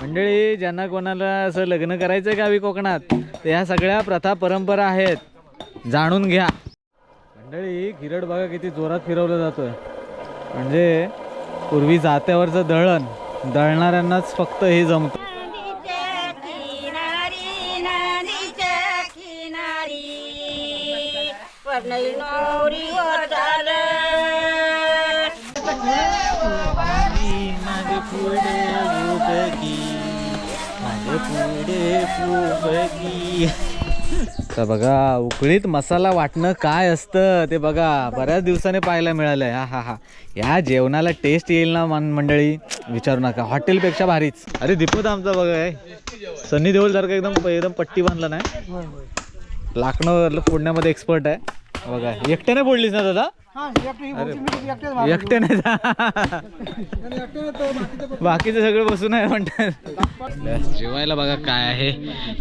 मंडळी ज्यांना कोणाला असं लग्न करायचं गावी कोकणात तर ह्या सगळ्या प्रथा परंपरा आहेत. जाणून घ्या. मंडळी किरड बघा किती जोरात फिरवलं जातं म्हणजे पूर्वी जात्यावरचं दळण दळणाऱ्यांनाच फक्त हे जमतं. नवरी तर बघा उकळीत मसाला वाटणं काय असतं ते बघा बऱ्याच दिवसाने पाहायला मिळालंय. हा हा हा. या जेवणाला टेस्ट येईल ना मन मंडळी? विचारू नका. हॉटेलपेक्षा भारीच. अरे दीपक आमचा बघा सनी देओल सारखं एकदम एकदम पट्टी बांधला नाही? लाकणं फोडण्यामध्ये एक्सपर्ट आहे. बघा एकट्याने फोडलीस ना दादा? अरे एकट्याने बाकीचे सगळे बसून आहे म्हणतात. जेवायला बघा काय आहे.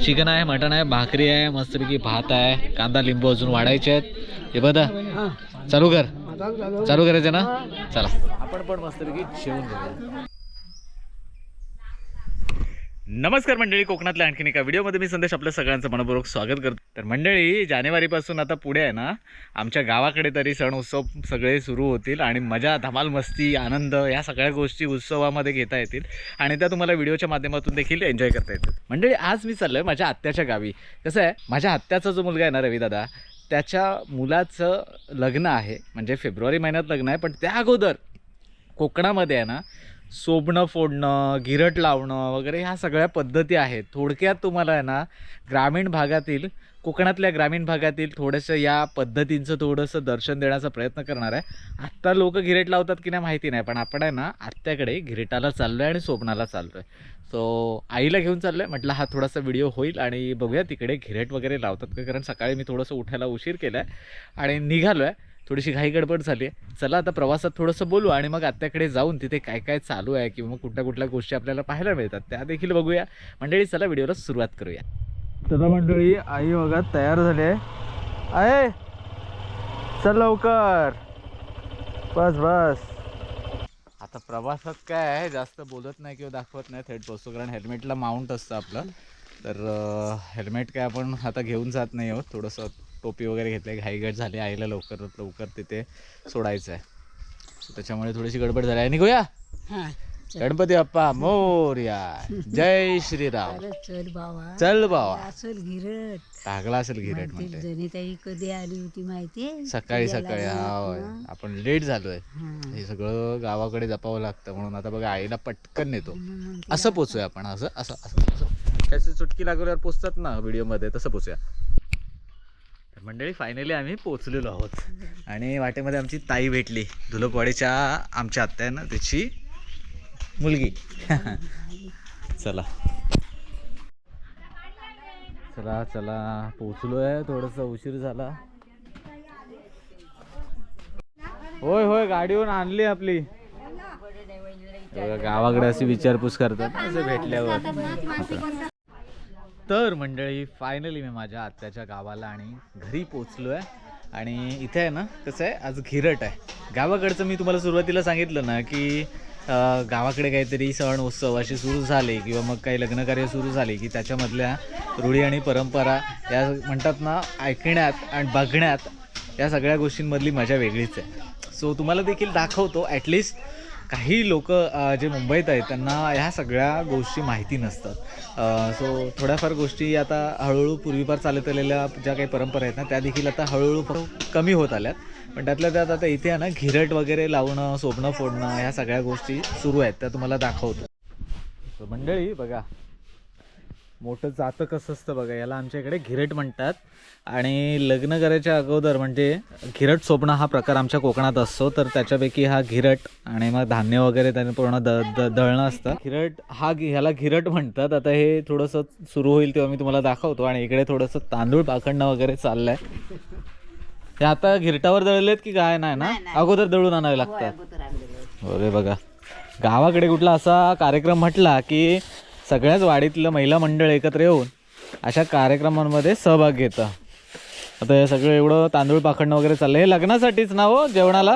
चिकन आहे मटण आहे भाकरी आहे मस्तपैकी भात आहे. कांदा लिंबू अजून वाढायचे आहेत. हे बघा. चालू कर. चालू करायचं ना? चला. आपण पण मस्तपैकी जेवून घेऊया. नमस्कार मंडळी कोकणातल्या आणखीन एका व्हिडिओमध्ये मी संदेश आपल्या सगळ्यांचं मनपूर्वक स्वागत करतो. तर मंडळी जानेवारीपासून आता पुढे आहे ना आमच्या गावाकडे तरी सण उत्सव सगळे सुरू होतील आणि मजा धमाल मस्ती आनंद या सगळ्या गोष्टी उत्सवामध्ये घेता येतील आणि त्या तुम्हाला व्हिडिओच्या माध्यमातून देखील एन्जॉय करता येतील. मंडळी आज मी चाललोय माझ्या आत्याच्या गावी. कसं आहे माझ्या आत्याचा जो मुलगा आहे ना रवीदादा त्याच्या मुलाचं लग्न आहे. म्हणजे फेब्रुवारी महिन्यात लग्न आहे पण त्या अगोदर कोकणामध्ये आहे ना सोबणं फोडणं गिरट लावणं वगैरे ह्या सगळ्या पद्धती आहेत. थोडक्यात तुम्हाला आहे ना ग्रामीण भागातील कोकणातल्या ग्रामीण भागातील थोडंसं या पद्धतींचं थोडंसं दर्शन देण्याचा प्रयत्न करणार आहे. आत्ता लोक गिरेट लावतात की नाही माहिती नाही पण आपण आहे ना आत्याकडे गिरेटाला चाललो आहे आणि सोबणाला चाललो आहे सो आईला घेऊन चाललो आहे म्हटलं हा थोडासा व्हिडिओ होईल आणि बघूया तिकडे गिरेट वगैरे लावतात का? कारण सकाळी मी थोडंसं उठायला उशीर केला आहे आणि निघालो आहे थोडीशी घाई गडबड झाली आहे. चला आता प्रवासात थोडंसं बोलू आणि मग आत्याकडे जाऊन तिथे काय काय चालू आहे किंवा मग कुठल्या कुठल्या गोष्टी आपल्याला पाहायला मिळतात त्या देखील बघूया. मंडळी चला व्हिडिओला सुरुवात करूया. चला मंडळी आई बघा तयार झाली आहे. आहे चल लवकर. बस बस. आता प्रवासात काय आहे जास्त बोलत नाही किंवा दाखवत नाही थेट पोचतो कारण हेल्मेटला माउंट असतं आपलं. तर हेल्मेट काय आपण आता घेऊन जात नाही आहोत थोडंसं टोपी वगैरे घेतली घाईगट झाली आईला लवकर लवकर तिथे सोडायचं आहे त्याच्यामुळे थोडीशी गडबड झाली. आहे निघूया? गणपती बाप्पा मोर्या. जय श्रीराम. चल बाबा. चल बाबा. असल गिरट टाकला असेल गिरेट म्हणते. जनिताई कधी आली होती माहितीये सकाळी सकाळी. हा. आपण लेट झालोय. हा. सगळं गावाकडे जपावं लागतं. म्हणून आता बघा आईला पटकन नेतो. असं पोचूया आपण. असं असं असं. त्याची चुटकी लागल्यावर पोचतात ना व्हिडिओमध्ये? तसं पोचूया. मंडळी फायनली आम्ही पोचलेलो आहोत. आणि वाटेमध्ये आमची ताई भेटली. धुलपवाडीच्या आमच्या आत्या आहे ना त्याची मुलगी. चला. चला चला. पोचलोय थोडंसं उशीर झाला. होय होय गाडीवरून आणली आपली. बघा, गावाकडे अशी विचारपूस करतात. असं भेटल्यावर. तर मंडळी फायनली मी माझ्या आत्याच्या गावाला आणि घरी पोचलो आहे आणि इथे आहे ना कसं आहे आज घिरट आहे. गावाकडचं मी तुम्हाला सुरुवातीला सांगितलं ना की गावाकडे काहीतरी सण उत्सव असे सुरू झाले किंवा मग काही लग्नकार्य सुरू झाले की त्याच्यामधल्या रूढी आणि परंपरा या म्हणतात ना ऐकण्यात आणि बघण्यात या सगळ्या गोष्टींमधली मजा वेगळीच आहे. सो तुम्हाला देखील दाखवतो ॲटलिस्ट काही लोक जे मुंबईत आहेत त्यांना ह्या सगळ्या गोष्टी माहिती नसतात. सो थोड्याफार गोष्टी आता हळूहळू पूर्वीपार चालत आलेल्या ज्या काही परंपरा आहेत ना त्या देखील आता हळूहळू कमी होत आल्यात. पण त्यातल्या त्यात आता इथे आहे ना घिरट वगैरे लावणं सोपणं फोडणं ह्या सगळ्या गोष्टी सुरू आहेत त्या तुम्हाला दाखवतो. मंडळी बघा मोठं जातं कसं असतं बघा याला आमच्या इकडे घिरट म्हणतात. आणि लग्न करायच्या अगोदर म्हणजे घिरट सोपणं हा प्रकार आमच्या कोकणात असतो तर त्याच्यापैकी हा घिरट आणि मग धान्य वगैरे त्याने पूर्ण द द दळणं असतं. घिरट हा ह्याला घिरट म्हणतात. आता हे थोडंसं सुरू होईल तेव्हा मी तुम्हाला दाखवतो आणि इकडे थोडंसं तांदूळ पाखडणं वगैरे चाललंय. हे आता घिरटावर दळलेत की काय नाही ना? अगोदर दळून आणावे लागतात. अरे बघा गावाकडे कुठला असा कार्यक्रम म्हटला की सगळ्याच वाडीतलं महिला मंडळ एकत्र येऊन अशा कार्यक्रमांमध्ये सहभाग घेतं. आता हे सगळं एवढं तांदूळ पाखडणं वगैरे चाललंय. हे लग्नासाठीच ना हो जेवणाला?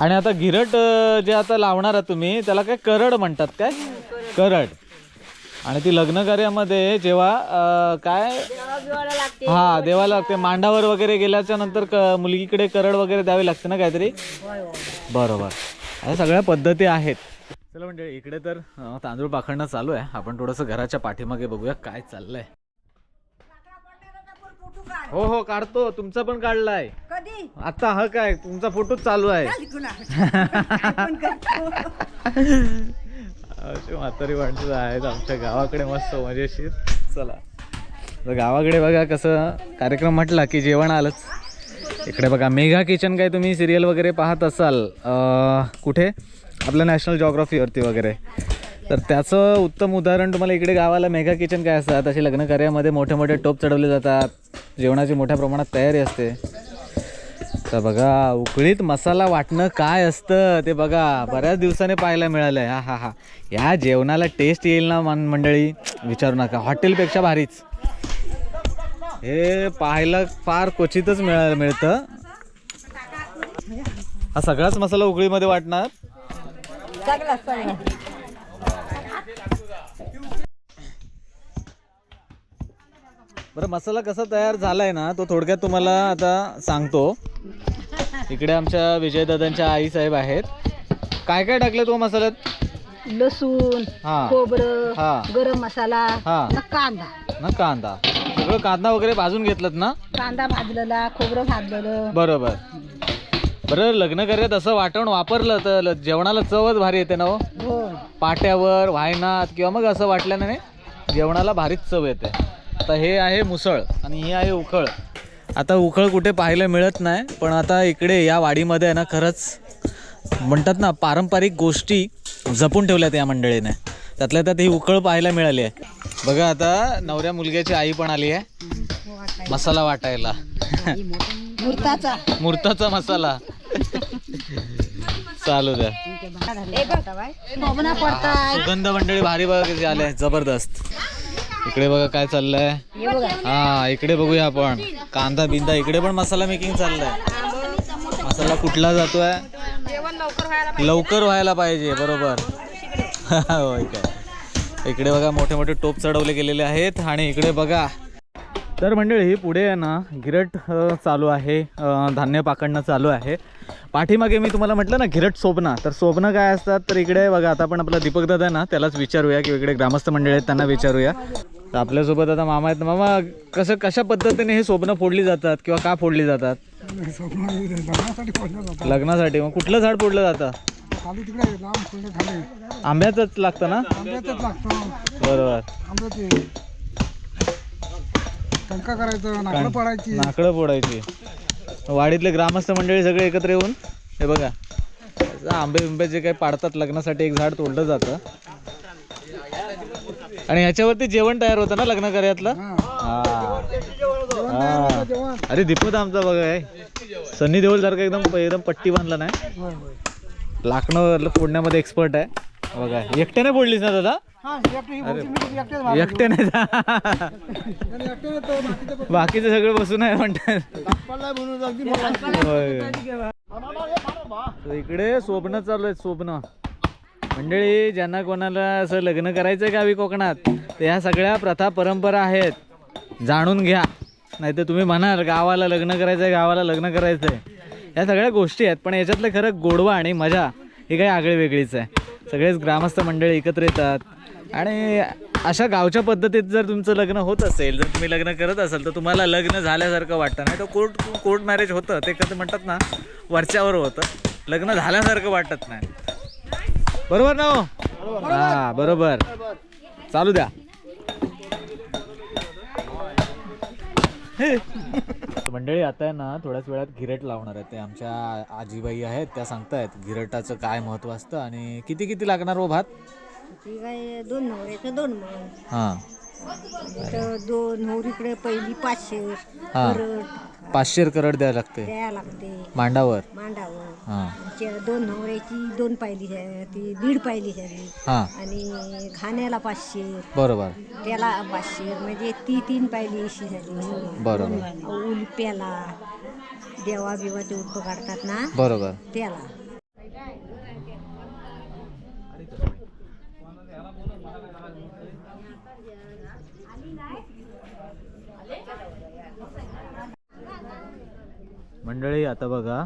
आणि आता गिरट जे आता लावणार आहात तुम्ही त्याला काय करड म्हणतात काय? करड. आणि ती लग्न कार्यामध्ये जेव्हा काय? हा देवाला लागते. मांडावर वगैरे गेल्याच्यानंतर मुलगीकडे करड वगैरे द्यावी लागते ना काहीतरी? बरोबर. अशा सगळ्या पद्धती आहेत. चला म्हणजे इकडे तर तांदूळ पाखडणं चालू आहे. आपण थोडंसं घराच्या पाठीमागे बघूया काय चाललंय. हो हो काढतो. तुमचा पण काढलाय. कधी? आता हा काय? तुमचा फोटो चालू आहे. अशी म्हातारी माणसं आहेत आमच्या गावाकडे मस्त मजेशीर. चला. गावाकडे बघा कसं कार्यक्रम म्हटला की जेवण आलंच. इकडे बघा मेघा किचन काय तुम्ही सिरियल वगैरे पाहत असाल कुठे? आपल्या नॅशनल जॉग्राफीवरती वगैरे. तर त्याचं उत्तम उदाहरण तुम्हाला इकडे गावाला मेघा किचन काय असतात? असे लग्न कार्यामध्ये मोठे मोठे टोप चढवले जातात. जेवणाची मोठ्या प्रमाणात तयारी असते. तर बघा उकळीत मसाला वाटणं काय असतं ते बघा. बऱ्याच दिवसाने पाहायला मिळालं आहे हा हा हा. या जेवणाला टेस्ट येईल ना मन मंडळी? विचारू नका. हॉटेलपेक्षा भारीच. हे पाहायला फार क्वचितच मिळा मिळतं. हा सगळाच मसाला उकळीमध्ये वाटणार? बरं मसाला कसा तयार झालाय ना तो थोडक्यात तुम्हाला आता सांगतो. इकडे आमच्या विजयदादांच्या आई साहेब आहेत. काय काय टाकलं तो मसाल्यात? लसूण हा. खोबरं हा. गरम मसाला हा. न कांदा. ना कांदा. सगळं कांदा वगैरे भाजून घेतलं ना? कांदा भाजलेला खोबरं भाजलेलं. बरोबर. बरं लग्न कार्यात असं वाटण वापरलं तर जेवणाला चवच भारी येते ना हो? हो. पाट्यावर वायनात किंवा मग असं वाटल्याने नाही जेवणाला भारीच चव येते. आता हे आहे मुसळ आणि ही आहे उखळ. आता उखळ कुठे पाहायला मिळत नाही पण आता इकडे या वाडीमध्ये आहे ना खरंच म्हणतात ना पारंपरिक गोष्टी जपून ठेवल्यात या मंडळीने. त्यातल्या त्यात ही उखळ पाहायला मिळाली आहे. बघा आता नवऱ्या मुलग्याची आई पण आली आहे. मसाला वाटायला. मुर्ताचा. मुर्ताचा मसाला. चालू द्या. सुगंध मंडळी भारी बघा आले जबरदस्त. इकडे बघा काय चाललंय. हे बघा. हा इकडे बघूया आपण. कांदा बिंदा इकडे पण मसाला मेकिंग चाललंय. मसाला कुठला जातोय? लवकर व्हायला पाहिजे बरोबर. होय काय? इकडे बघा मोठे मोठे टोप चढवले गेलेले आहेत आणि इकडे बघा. तर मंडळी पुढे आहे ना गिरट चालू आहे. धान्य पाकडणं चालू आहे. पाठीमागे मी तुम्हाला म्हटलं ना गिरट सोबना. तर सोबनं काय असतात? तर इकडे बघा आता आपण आपला दीपक दादा आहे ना त्यालाच विचारूया किंवा इकडे ग्रामस्थ मंडळी आहेत त्यांना विचारूया. तर आपल्यासोबत आता मामा आहेत. मामा कसं कशा पद्धतीने हे सोबनं फोडली जातात किंवा का फोडली जातात? लग्नासाठी. मग कुठलं झाड फोडलं जातं? खाली तिकडे लांब खोल्ड खाली. आंब्याचंच लागतं ना? लागतं. बरोबर. आंब्याचे टंका करायचं नाकडं पडायची. नाकडं फोडायची वाडीतले ग्रामस्थ मंडळी सगळे एकत्र येऊन हे बघा. आंबे बिंबे जे काही पाडतात लग्नासाठी एक झाड तोडलं जातं. आणि ह्याच्यावरती जेवण तयार होतं ना लग्न कार्यातलं? हा. हा. हा. अरे दीपक आमचा बघा आहे सन्नी देओल सारखं एकदम एकदम पट्टी बांधला नाही? होय होय. लाकणं फोडण्यामध्ये एक्सपर्ट आहे. बघा एकट्याने फोडलीस ना दादा? एकट्याने बाकीचे सगळे बसून आहे म्हणतात इकडे स्वप्न चालू आहेत स्वप्न. मंडळी ज्यांना कोणाला असं लग्न करायचं आहे गावी कोकणात तर ह्या सगळ्या प्रथा परंपरा आहेत. जाणून घ्या. नाही तर तुम्ही म्हणाल गावाला लग्न करायचं आहे गावाला लग्न करायचं आहे या सगळ्या गोष्टी आहेत पण याच्यातलं खरं गोडवा आणि मजा ही काही आगळी वेगळीच आहे. सगळेच ग्रामस्थ मंडळी एकत्र येतात. आणि अशा गावच्या पद्धतीत जर तुमचं लग्न होत असेल जर तुम्ही लग्न करत असाल तर तुम्हाला लग्न झाल्यासारखं वाटतं. नाही तर कोर्ट कोर्ट मॅरेज होतं ते कसं म्हणतात ना वरच्यावर होतं. लग्न झाल्यासारखं वाटत नाही. बरोबर ना हो? हां बरोबर. चालू द्या. मंडळी आता आहे ना थोड्याच वेळात गिरट लावणार आहे ते आमच्या आजीबाई आहेत त्या सांगतायत गिरटाचं काय महत्त्व असतं आणि किती किती लागणार हो भात? काय दोन नवऱ्याचं दोन मग हां. तर दोन नवरीकडे पहिली पाचशे हां. पाचशे करड द्यायला लागते. द्यायला लागते. मांडावर? मांडावर. हां. नवऱ्याच्या दोन नवऱ्याची दोन पायली ती दीड पायली झाली आणि खाण्याला पाचशे. बरोबर. त्याला पाचशे. म्हणजे ती तीन पायली अशी झाली. बरोबर. उलप्याला देवा बिवा ते उलप काढतात ना? बरोबर. त्याला. मंडळी आता बघा.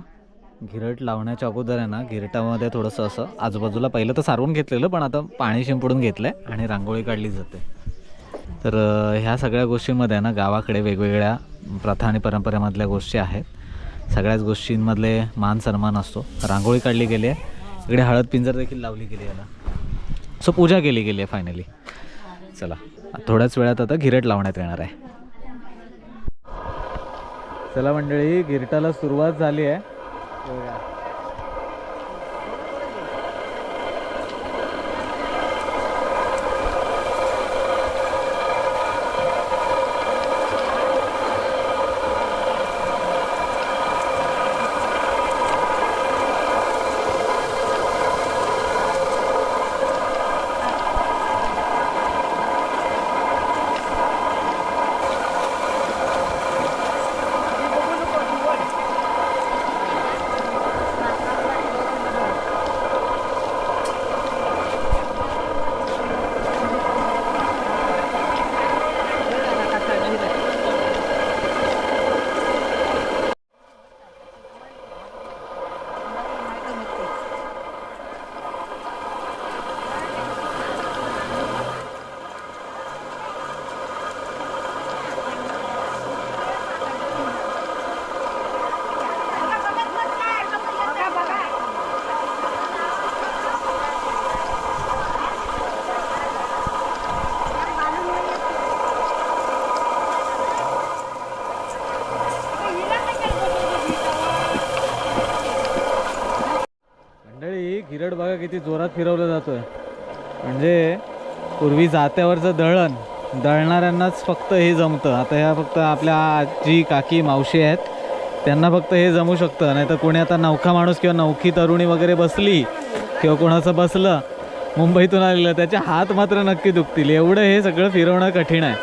घिरट लावण्याच्या अगोदर आहे ना घिरटामध्ये थोडंसं असं आजूबाजूला पहिलं तर सारवून घेतलेलं पण आता पाणी शिंपडून घेतलं आहे आणि रांगोळी काढली जाते. तर ह्या सगळ्या गोष्टींमध्ये आहे ना गावाकडे वेगवेगळ्या प्रथा आणि परंपरेमधल्या गोष्टी आहेत. सगळ्याच गोष्टींमधले मान सन्मान असतो. रांगोळी काढली गेली आहे. इकडे हळद पिंजर देखील लावली गेली याला सो पूजा केली गेली आहे फायनली चला थोड्याच वेळात आता घिरट लावण्यात येणार आहे. चला मंडळी गिरटाला सुरुवात झाली आहे. Oh, yeah. किती जोरात फिरवलं जातोय. म्हणजे पूर्वी जात्यावरचं दळण दळणाऱ्यांनाच फक्त हे जमतं. आता ह्या फक्त आपल्या आजी काकी मावशी आहेत. त्यांना फक्त हे जमू शकतं. नाही तर कोणी आता नौखा माणूस किंवा नौखी तरुणी वगैरे बसली किंवा कोणाचं बसलं मुंबईतून आलेलं त्याचे हात मात्र नक्की दुखतील. एवढं हे सगळं फिरवणं कठीण आहे.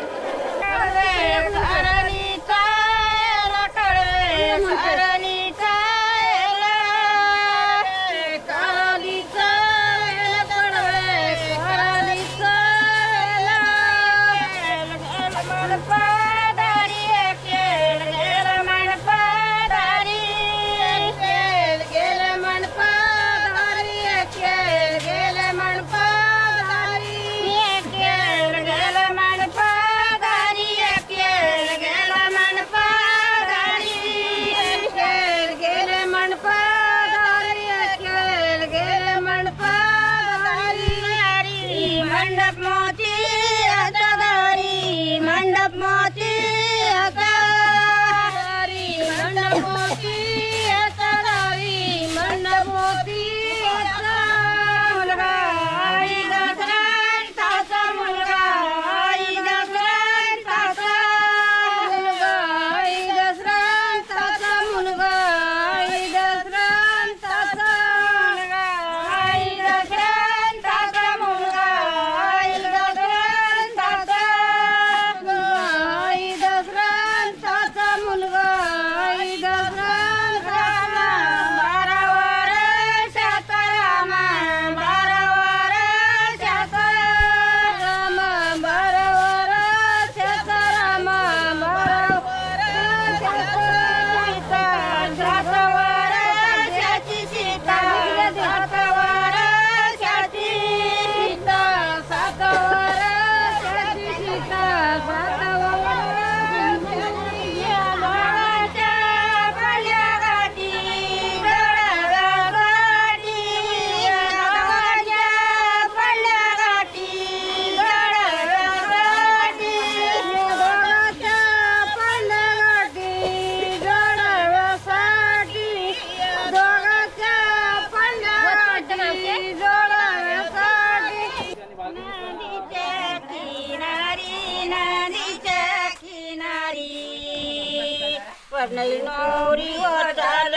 पडणारी नवरी वटाल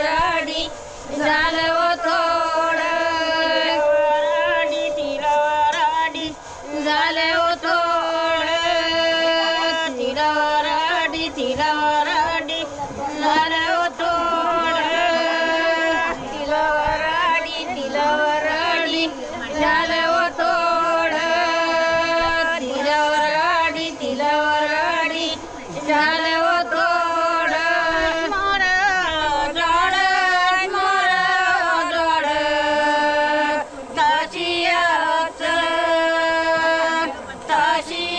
રડી ચાલવો તો see.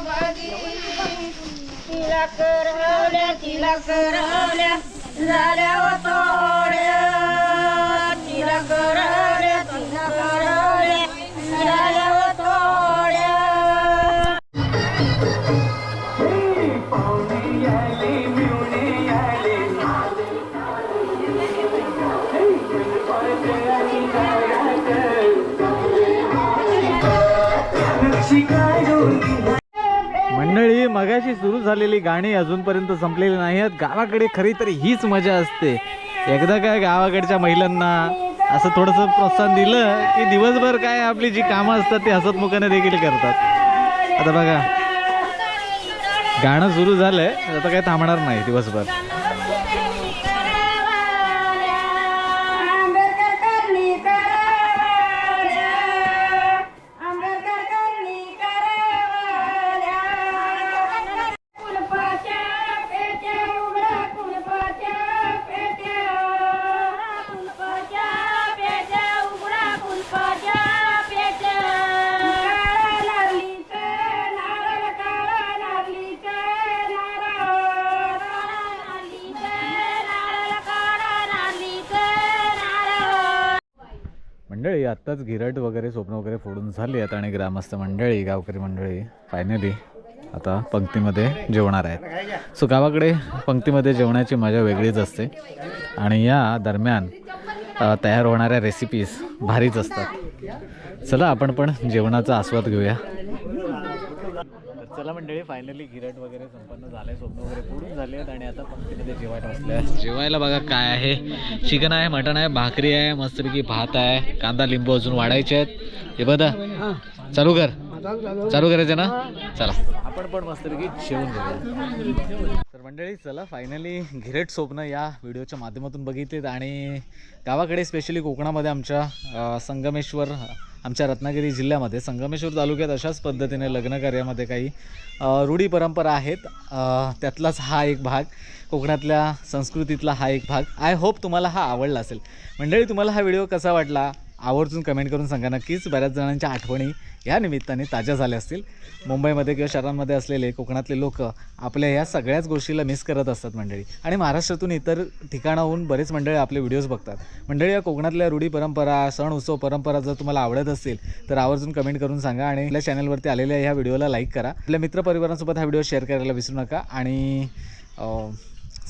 माझे पुढे तिला करवल्या तिला करवल्या झाल्या सुरू झालेली गाणी अजूनपर्यंत संपलेली नाही आहेत गावाकडे खरी तर हीच मजा असते. एकदा काय गावाकडच्या महिलांना असं थोडंसं प्रोत्साहन दिलं की दिवसभर काय आपली जी कामं असतात ती हसतमुखाने देखील करतात. आता बघा. गाणं सुरू झालंय आता काही थांबणार नाही दिवसभर. आत्ताच गिरट वगैरे स्वप्न वगैरे फोडून झाली आहेत आणि ग्रामस्थ मंडळी गावकरी मंडळी फायनली आता पंक्तीमध्ये जेवणार आहेत. सो गावाकडे पंक्तीमध्ये जेवणाची मजा वेगळीच असते आणि या दरम्यान तयार होणाऱ्या रेसिपीज भारीच असतात. चला आपण पण जेवणाचा आस्वाद घेऊया. चला मंडळी फायनली गिरट वगैरे संपन्न झालंय स्वप्न वगैरे फोडून झाले आहेत आणि आता पंक्तीमध्ये जेवायला बसल्या जेवायला बघा काय आहे. चिकन आहे मटण आहे भाकरी आहे मस्तपैकी भात आहे कांदा लिंबू अजून वाढायचे आहेत. हे बघा चालू कर. चालू करायचं ना? चला. आपण पण मस्तपैकी जेवून घेऊया. तर मंडळी चला फायनली घिरेट स्वप्न या व्हिडिओच्या माध्यमातून बघितलेत आणि गावाकडे स्पेशली कोकणामध्ये आमच्या संगमेश्वर आमच्या रत्नागिरी जिल्ह्यामध्ये संगमेश्वर तालुक्यात अशाच पद्धतीने लग्न कार्यामध्ये काही रूढी परंपरा आहेत. त्यातलाच हा एक भाग कोकणातल्या संस्कृतीतला हा एक भाग. आय होप तुम्हाला हा आवडला असेल. मंडळी तुम्हाला हा व्हिडिओ कसा वाटला? आवर्जून कमेंट करून सांगा नक्कीच. बऱ्याच जणांच्या आठवणी या निमित्ताने ताज्या झाल्या असतील. मुंबईमध्ये किंवा शहरांमध्ये असलेले कोकणातले लोक आपल्या या सगळ्याच गोष्टीला मिस करत असतात मंडळी. आणि महाराष्ट्रातून इतर ठिकाणाहून बरेच मंडळी आपले व्हिडिओज बघतात. मंडळी या कोकणातल्या रूढी परंपरा सण उत्सव परंपरा जर तुम्हाला आवडत असतील तर आवर्जून कमेंट करून सांगा आणि आपल्या चॅनलवरती आलेल्या ह्या व्हिडिओला लाईक करा. आपल्या मित्रपरिवारांसोबत हा व्हिडिओ शेअर करायला विसरू नका. आणि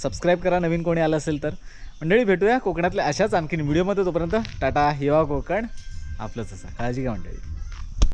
सबस्क्राईब करा. नवीन कोणी आलं असेल तर मंडळी भेटूया कोकणातल्या अशाच आणखीन व्हिडिओमध्ये तोपर्यंत टाटा हिवा कोकण. आपलंच असा. काळजी घ्या मंडळी.